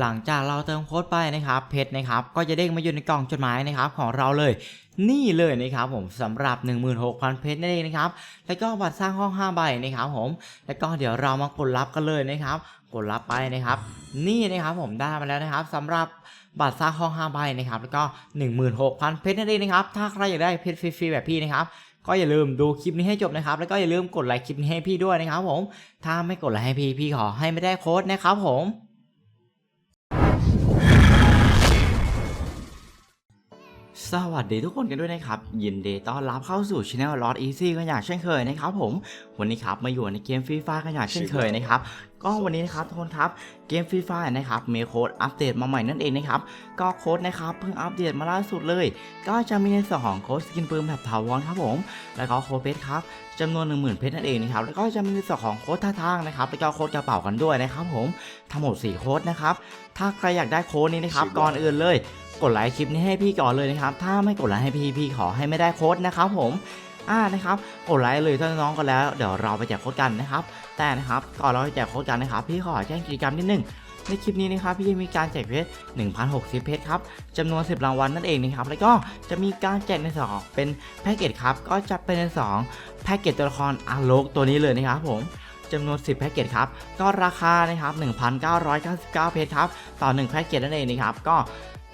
หลังจากเราเติมโค้ดไปนะครับเพชรนะครับก็จะเด้งมาอยู่ในกล่องจดหมายนะครับของเราเลย นี่เลยนะครับผมสำหรับ 16,000 เพชรนั่นเองนะครับแล้วก็บัตรสร้างห้อง 5 ใบนะครับผมแล้วก็เดี๋ยวเรามากดรับกันเลยนะครับกดรับไปนะครับ นี่นะครับผมได้มาแล้วนะครับสำหรับบัตรสร้างห้อง 5 ใบนะครับแล้วก็ 16,000 เพชรนั่นเองนะครับถ้าใครอยากได้เพชรฟรีๆแบบพี่นะครับก็อย่าลืมดูคลิปนี้ให้จบนะครับ แล้วก็อย่าลืมกดไลค์คลิปนี้ให้พี่ด้วยนะครับผมถ้าไม่กดไลค์ให้พี่พี่ขอให้ไม่ได้โค้ดนะครับผม สวัสดีทุกคนกันด้วยนะครับ ยินดีต้อนรับเข้าสู่ช anel Lord Easy กันอย่างเช่นเคยนะครับผม วันนี้ครับมาอยู่ในเกมฟรีฟ้ากันอย่างเช่นเคยนะครับ ก็วันนี้นะครับทุกคนครับเกมฟรีไฟนะครับมีโค้ดอัปเดตมาใหม่นั่นเองนะครับก็โค้ดนะครับเพิ่งอัปเดตมาล่าสุดเลย ก็จะมีในส่วนของโค้ดสกินปืนแบบถาวรครับผม แล้วก็โค้ดเพชรครับจำนวน 10,000 เพชรนั่นเองนะครับแล้วก็จะมีในส่วนของโค้ดท่าทางนะครับแล้วก็โค้ดกระเป๋ากันด้วยนะครับผมทั้งหมด 4 โค้ดนะครับถ้าใครอยากได้โค้ดนี้นะครับก่อนอื่นเลย กดไลค์คลิปนี้ให้พี่ก่อนเลยนะครับถ้าไม่กดไลค์ให้พี่พี่ขอให้ไม่ได้โค้ดนะครับผม อ่านะครับกดไลค์เลยถ้าน้องก็แล้วเดี๋ยวเราไปแจกโค้ดกันนะครับ แต่นะครับก่อนเราจะแจกโค้ดกันนะครับ พี่ขอแจ้งกิจกรรมนิดนึงในคลิปนี้นะครับพี่จะมีการแจกเพชร 1,060 เพชรครับจำนวน 10 รางวัลนั่นเองนะครับ แล้วก็จะมีการแจกในสองเป็นแพ็กเกจครับ ก็จะเป็นในสองแพ็กเกจตัวละครอาโลกตัวนี้เลยนะครับผมจำนวน 10 แพ็กเกจครับ ก็ราคานะครับ 1,999 เพชรครับ ต่อ 1 แพ็กเกจนั่นเองนะครับ ก็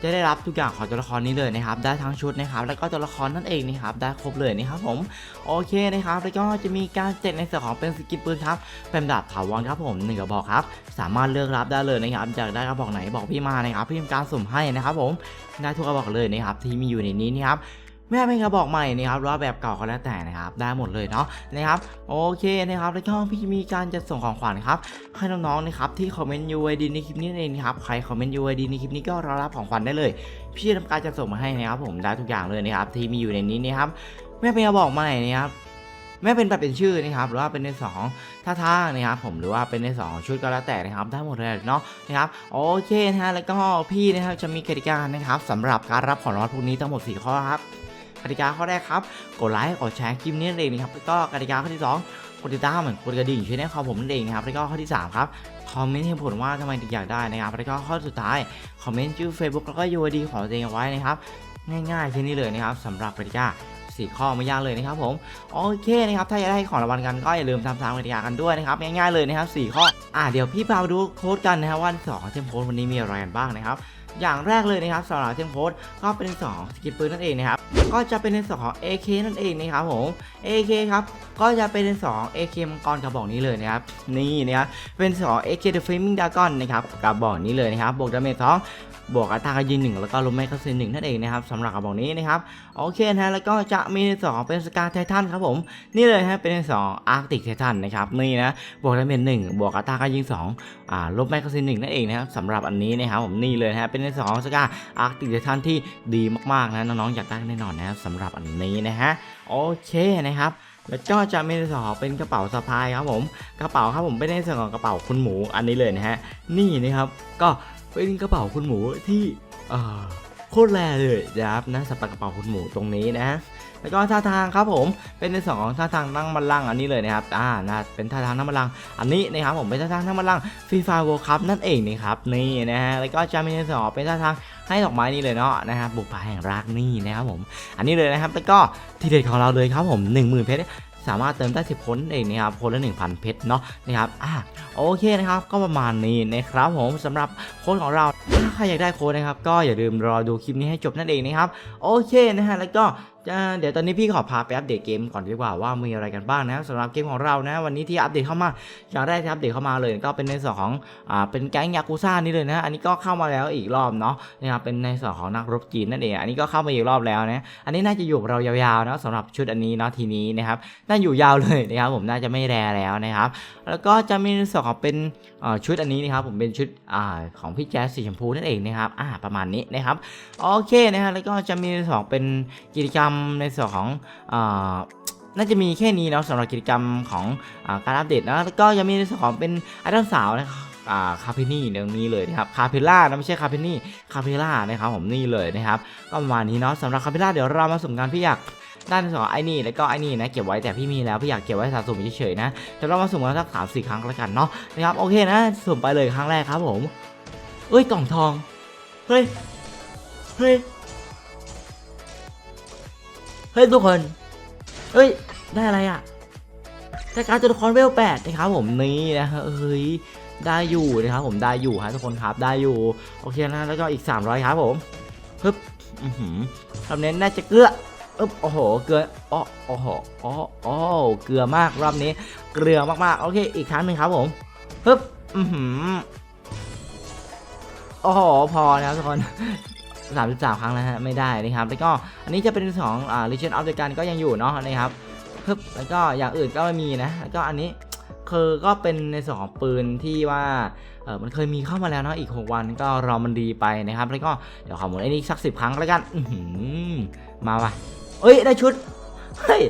จะได้รับทุกอย่างของตัวละครนี้เลยนะครับ ได้ทั้งชุดนะครับ แล้วก็ตัวละครนั่นเองนะครับ ได้ครบเลยนะครับผม โอเคนะครับ แล้วก็จะมีการเจกในส่วนของเป็นสกินปืนครับ เป็นดาบถาวรครับผมหนึ่งกระบอกครับ สามารถเลือกรับได้เลยนะครับอยากได้กระบอกไหนบอกพี่มานะครับ พี่ทำการสุ่มให้นะครับผม ได้ทุกกระบอกเลยนะครับที่มีอยู่ในนี้นะครับ ไม่ว่าเป็นกระบอกใหม่นะครับหรือว่าแบบเก่าก็แล้วแต่นะครับได้หมดเลยเนาะนะครับโอเคนะครับแล้วก็พี่มีการจะส่งของขวัญครับให้น้องๆนะครับที่คอมเมนต์ UID ในคลิปนี้เองนะครับใครคอมเมนต์ UID ในคลิปนี้ก็รอรับของขวัญได้เลย พี่จะทำการจะส่งมาให้นะครับผมได้ทุกอย่างเลยนะครับที่มีอยู่ในนี้นะครับไม่เป็นกระบอกใหม่นะครับไม่เป็นแบบเป็นชื่อนะครับหรือว่าเป็นในสองท่าทางนะครับผมหรือว่าเป็นในสองชุดก็แล้วแต่นะครับได้หมดเลยเนาะนะครับโอเคนะฮะแล้วก็พี่นะครับจะมีกติกานะครับสำหรับการรับของรางวัลพวกนี้ทั้งหมด 4 ข้อครับ กติกาข้อแรกครับ กดไลค์ กดแชร์คลิปนี้นั่นเองนะครับแล้วก็กติกาข้อที่สองกดติดตามเหมือนกดกระดิ่งช่วยแนะคอมผมนั่นเองนะครับแล้วก็ข้อที่สามครับคอมเมนต์ให้ผลว่าทำไมถึงอยากได้นะครับแล้วก็ข้อสุดท้ายคอมเมนต์ชื่อ Facebook แล้วก็ UID ของตัวเองเอาไว้นะครับง่ายๆแค่นี้เลยนะครับสำหรับกติกาสี่ข้อไม่ยากเลยนะครับผมโอเคนะครับถ้าอยากได้ของรางวัลกันก็อย่าลืมทำตามกติกากันด้วยนะครับง่ายๆเลยนะครับสี่ข้ออ่าเดี๋ยวพี่พาไปดูโค้ดกันนะครับว่าสองเทมโค้ดวันนี้มีอะไรกันบ้างนะครับ อย่างแรกเลยนะครับสำหรับเทมโค้ดก็เป็นสองสกิปปืนนั่นเองนะครับก็จะเป็นในสองของ AK นั่นเองนะครับผม AK ครับก็จะเป็นในสอง AK มังกรกระบอกนี้เลยนะครับนี่นะครับเป็นสอง AK The Flaming Dragon นะครับกระบอกนี้เลยนะครับบวกดาเมจสอง บวกอัตราการยิงหนึ่งแล้วก็ลมแมกกาซีนหนึ่งนั่นเองนะครับสำหรับกระบอกนี้นะครับโอเคนะแล้วก็จะมีในสองเป็นสกาไททันครับผมนี่เลยฮะเป็นในสองอาร์ติกไททันนะครับนี่นะบวกดาเมจหนึ่งบวกอัตราการยิงสองอ่าลบแม็กกาซีนหนึ่งนั่นเองนะครับสำหรับอันนี้นะครับผมนี่เลยนะฮะเป็นในสองสกาอาร์ติกไททันที่ดีมากๆนะน้องๆอยากได้แน่นอนนะครับสำหรับอันนี้นะฮะโอเคนะครับแล้วก็จะมีในส่วนของเป็นกระเป๋าสะพายครับผม กระเป๋าครับผมเป็นในส่วนของกระเป๋าคุณหมูอันนี้เลยนะฮะนี่นะครับก็ เป็นกระเป๋าคุณหมูที่โคตรแรเลยนะครับนะสำหรับกระเป๋าคุณหมูตรงนี้นะแล้วก็ท่าทางครับผมเป็นในส่วนของท่าทางนั่งบัลลังก์อันนี้เลยนะครับอ่านะเป็นท่าทางนั่งบัลลังก์อันนี้นะครับผมเป็นท่าทางนั่งบัลลังก์ฟีฟาโวคัพนั่นเองนะครับนี่นะฮะแล้วก็จะมีในส่วนของเป็นท่าทางให้ดอกไม้นี่เลยเนาะนะครับบุกป่าแห่งรักนี่นะครับผม อันนี้เลยนะครับแล้วก็ทีเด็ดของเราเลยครับผม 10,000เพชร สามารถเติมได้ 10 คนเองนะครับคนละ 1,000 เพชรเนาะนะครับอะโอเคนะครับก็ประมาณนี้นะครับผมสำหรับโค้ดของเราถ้าใครอยากได้โค้ดนะครับก็อย่าลืมรอดูคลิปนี้ให้จบนั่นเองนะครับโอเคนะฮะแล้วก็ เดี๋ยวตอนนี้พี่ขอพาไปอัปเดตเกมก่อนดีกว่าว่ามีอะไรกันบ้างนะครับสำหรับเกมของเรานะวันนี้ที่อัปเดตเข้ามาอย่างแรกที่อัปเดตเข้ามาเลยก็เป็นในส่วนของอ่าเป็นแก๊งยากูซ่านี่เลยนะอันนี้ก็เข้ามาแล้วอีกรอบเนาะนะครับเป็นในส่วนของนักรบจีนนั่นเองอันนี้ก็เข้ามาอีกรอบแล้วนะอันนี้น่าจะอยู่เรายาวๆนะสำหรับชุดอันนี้เนาะทีนี้นะครับน่าอยู่ยาวเลยนะครับผมน่าจะไม่แรแล้วนะครับแล้วก็จะมีในส่วนของเป็นอ่อชุดอันนี้นะครับผมเป็นชุดอ่าของพี่แจ๊สสีชมพูนั่นเองนะครับอ่าประมาณนี้นะครับโอเคนะฮะแล้วก็จะมีในส่วนของเป็นกิจกรรมในส่วนของอน่าจะมีแค่นี้เนาะสำหรับกิจกรรมของอการอัปเดตนะแล้วก็จะมีในส่วนของเป็นไอดอลสาวนะครับอ่าคาเพนี่ตรงนี้เลยนะครับคาเพล่านะไม่ใช่คาเพนี่คาเพล่านะครับผมนี่เลยนะครับก็ประมาณนี้เนาะสำหรับคาเพล่าเดี๋ยวเรามาสุ่มกันพี่อยากด้านสองไอ้นี่แล้วก็ไอ้นี่นะเก็บไว้แต่พี่มีแล้วพี่อยากเก็บไว้สะสมเฉยๆนะเดี๋ยวเรามาสุ่มกันสักสามสี่ครั้งแล้วกันเนาะนะครับโอเคนะสุ่มไปเลยครั้งแรกครับผมเอ้ยกล่องทองเฮ้ยเฮ้ย เฮ้ยทุกคน เฮ้ย ได้อะไรอะได้การดตัวละครเวลแปดนะครับผมนี่นะฮะเฮ้ยได้อยู่นะครับผมได้อยู่ฮะทุกคนครับได้อยู่โอเคนะแล้วก็อีก 300ครับผมฮึบอือหือทำเน้นน่าจะเกลืออึ๊บโอ้โหเกลืออ๋อโอ้โหอ๋ออ๋อเกลือมากรอบนี้ เกลือมากๆโอเคอีกครั้งหนึ่งครับผมฮึบอือหือโอ้โหพอแล้วทุกคน 33 ครั้งแล้วฮะไม่ได้นะครับแล้วก็อันนี้จะเป็นของอ่า Legion of the Gun ก็ยังอยู่เนาะนะครับฮึบแล้วก็อย่างอื่นก็ไม่มีนะแล้วก็อันนี้คือก็เป็นในส่วนของปืนที่ว่าเออมันเคยมีเข้ามาแล้วเนาะอีก 6 วันก็รอมันดีไปนะครับ แล้วก็เดี๋ยวขอหมุนไอ้นี่สักสิบครั้งแล้วกันอือหือมาว่ะเอ้ยได้ชุดเฮ้ย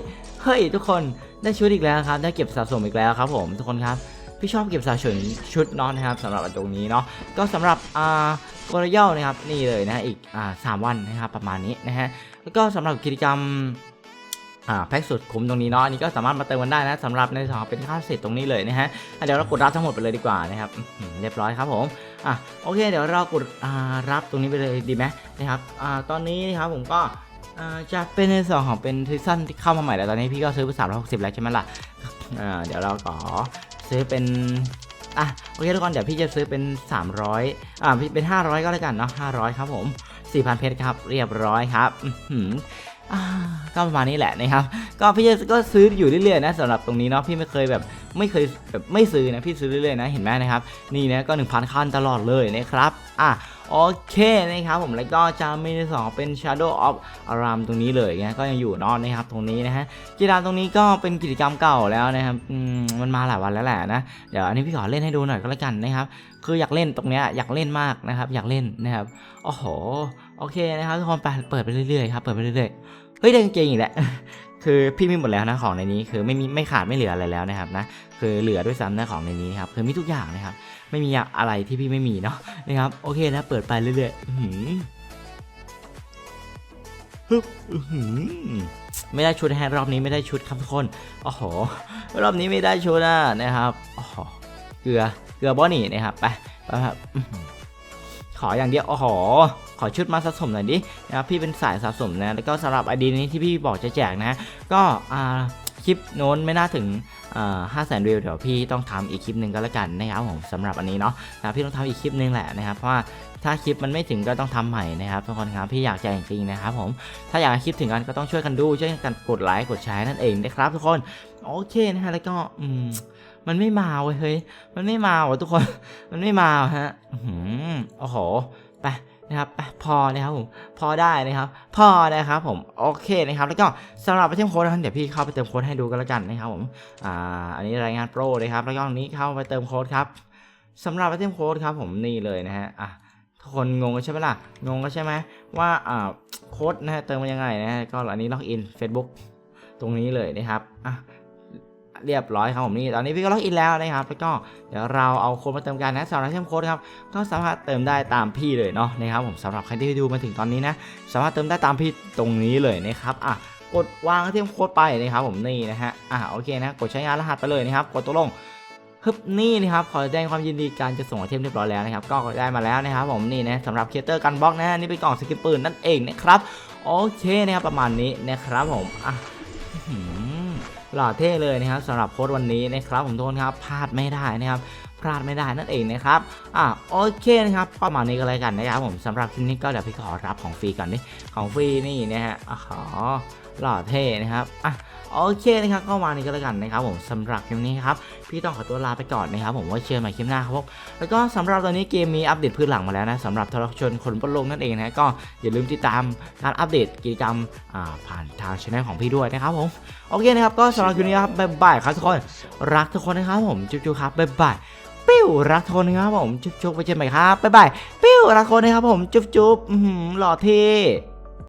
เฮ้ยทุกคนได้ชุดอีกแล้วครับ ได้เก็บสะสมอีกแล้วครับผมทุกคนครับ พี่ชอบเก็บสะสมชุดนาะนะครับสำหรับตรงนี้เนาะก็สำหรับอ่าโกลเยลนะครับนี่เลยนะอีกอ่าสามวันนะครับประมาณนี้นะฮะแล้วก็สำหรับกิจกรรมอ่าแพ็กสุดคุ้มตรงนี้เนาะอันนี้ก็สามารถมาเติมกันได้นะสำหรับในสองเป็นค่าเสร็จตรงนี้เลยนะฮะเดี๋ยวเรากดรับทั้งหมดไปเลยดีกว่านะครับเรียบร้อยครับผมอะโอเค เดี๋ยวเรากดอ่ารับตรงนี้ไปเลยดีไหมนะครับอ่าตอนนี้นะครับผมก็อ่าจะเป็นในส่วนของเป็นซีซั่นที่เข้ามาใหม่แล้วตอนนี้พี่ก็ซื้อไปสามร้อยหกสิบแล้วใช่ไหมล่ะอ่าเดี๋ยวเราขอ ซื้อเป็นอะโอเคทุกคนเดี๋ยวพี่จะซื้อเป็น 300อ่าเป็น 500 ก็แล้วกันเนาะ500 ครับผม 4,000 เพชรครับเรียบร้อยครับอื้อหืออ่าก็ประมาณนี้แหละนะครับ ก็พี่จะก็ซื้ออยู่เรื่อยๆนะสำหรับตรงนี้เนาะพี่ไม่เคยแบบไม่เคยแบบไม่ซื้อนะพี่ซื้อเรื่อยๆนะเห็นไหมนะครับ นี่นะก็ 1,000ขั้นตลอดเลยนะครับอะ โอเคนะครับผมแล้วก็จะมีในสองเป็น Shadow of Aram ตรงนี้เลยนะก็ยังอยู่นอนนะครับตรงนี้นะฮะกิจกรรมตรงนี้ก็เป็นกิจกรรมเก่าแล้วนะครับอืมมันมาหลายวันแล้วแหละนะเดี๋ยวอันนี้พี่ขอเล่นให้ดูหน่อยก็แล้วกันนะครับคืออยากเล่นตรงเนี้ยอยากเล่นมากนะครับ อยากเล่นนะครับโอ้โหโอเคนะครับทุกคนไปเปิดไปเรื่อยๆครับเปิดไปเรื่อยๆเฮ้ยได้กางเกงอีกแล้ว คือพี่มีหมดแล้วนะของในนี้คือไม่มีไม่ขาดไม่เหลืออะไรแล้วนะครับนะคือเหลือด้วยซ้ำนะของในนี้นครับคือมีทุกอย่างนะครับไม่มีอะไรที่พี่ไม่มีเนาะนะครับโอเคนะเปิดไปเรื่อยๆอื้อหือฮึบอื้อหือไม่ได้ชุดแฮนรอบนี้ไม่ได้ชุดครับทุกคนโอ้โหรอบนี้ไม่ได้ชุดนะนะครับโอ้โหเกลือเกลือบอนี่นะครับไปไปครับ ออหือขออย่างเดียวโอ้โหขอชุดมาสะสมหน่อยดินะครับพี่เป็นสายสะสมนะแล้วก็สำหรับไอดีนี้ที่พี่บอกจะแจกนะ ก็คลิปโน้นไม่น่าถึงห้าแสนวิวเดี๋ยวพี่ต้องทำอีกคลิปหนึ่งก็แล้วกันนะครับผมสำหรับอันนี้เนาะนะพี่ต้องทำอีกคลิปหนึ่งแหละนะครับเพราะว่าถ้าคลิปมันไม่ถึงก็ต้องทำใหม่นะครับทุกคนครับพี่อยากแจกจริงๆนะครับผมถ้าอยากให้คลิปถึงกันก็ต้องช่วยกันดูช่วยกันกดไลค์กดแชร์นั่นเองนะครับทุกคนโอเคนะฮะแล้วก็อืม มันไม่มาเว้ยเฮ้ย มันไม่มาว่ะทุกคน มันไม่มาฮะอื้อโอ้โห ไปนะครับพอนะครับผมพอได้นะครับ พอนะครับผมโอเคนะครับ แล้วก็สำหรับไปเติมโค้ดนะครับเดี๋ยวพี่เข้าไปเติมโค้ดให้ดูกันแล้วกันนะครับผมอ่าอันนี้รายงานโปรเลยครับ แล้วก็ตรงนี้เข้าไปเติมโค้ดครับสำหรับไปเติมโค้ดครับผมนี่เลยนะฮะอะทุกคนงงกันใช่ไหมล่ะงงกันใช่ไหมว่าอ่าโค้ดนะฮะเติมมายังไงนะฮะก็อันนี้ล็อกอิน Facebook ตรงนี้เลยนะครับอะ เรียบร้อยครับผมนี่ตอนนี้พี่ก็ล็อกอินแล้วนะครับแล้วก็เดี๋ยวเราเอาโค้ดมาเติมกันนะสำหรับเติมโค้ดครับก็สามารถเติมได้ตามพี่เลยเนาะนะครับผมสำหรับใครที่ดูมาถึงตอนนี้นะสามารถเติมได้ตามพี่ตรงนี้เลยนะครับอะกดวางเทียมโค้ดไปนะครับผมนี่นะฮะอะโอเคนะกดใช้งานรหัสไปเลยนะครับกดตัวลงฮึบนี่นะครับขอแสดงความยินดีการจะส่งไอเทมเรียบร้อยแล้วนะครับก็ได้มาแล้วนะครับผมนี่นะสำหรับเคเตอร์กันบล็อกนะนี่เป็นกล่องสกิปปืนนั่นเองนะครับโอเคนะครับประมาณนี้นะครับผมอะ หล่อเท่เลยนะครับสำหรับโค้ดวันนี้นะครับผมทุกคนครับพลาดไม่ได้นะครับพลาดไม่ได้นั่นเองนะครับอะโอเคนะครับประมาณนี้ก็เลยกันนะครับผมสำหรับคลิปนี้ก็เดี๋ยวพี่ขอรับของฟรีก่อนนี่ของฟรีนี่นะฮะอ๋อ หล่อเท่นะครับอะโอเคนะครับก็มานี้ก็แล้วกันนะครับผมสำหรับคลิปนี้ครับพี่ต้องขอตัวลาไปก่อนนะครับผมว่าเชิญใหม่คลิปหน้าครับผมแล้วก็สำหรับตอนนี้เกมมีอัปเดตพื้นหลังมาแล้วนะสำหรับทรชนคนบนโลกนั่นเองนะก็อย่าลืมติดตามการอัปเดตกิจกรรมผ่านทางช่องของพี่ด้วยนะครับผมโอเคนะครับก็สำหรับคลิปนี้ครับบ๊ายบายครับทุกคนรักทุกคนนะครับผมจุ๊บๆครับบ๊ายบายปิ้วรักโทนนะครับผมจุ๊บๆไปเจอกันใหม่ครับบ๊ายบายปิ้วรักโทนนะครับผมจุ๊บๆอื้อหือหล่อเท่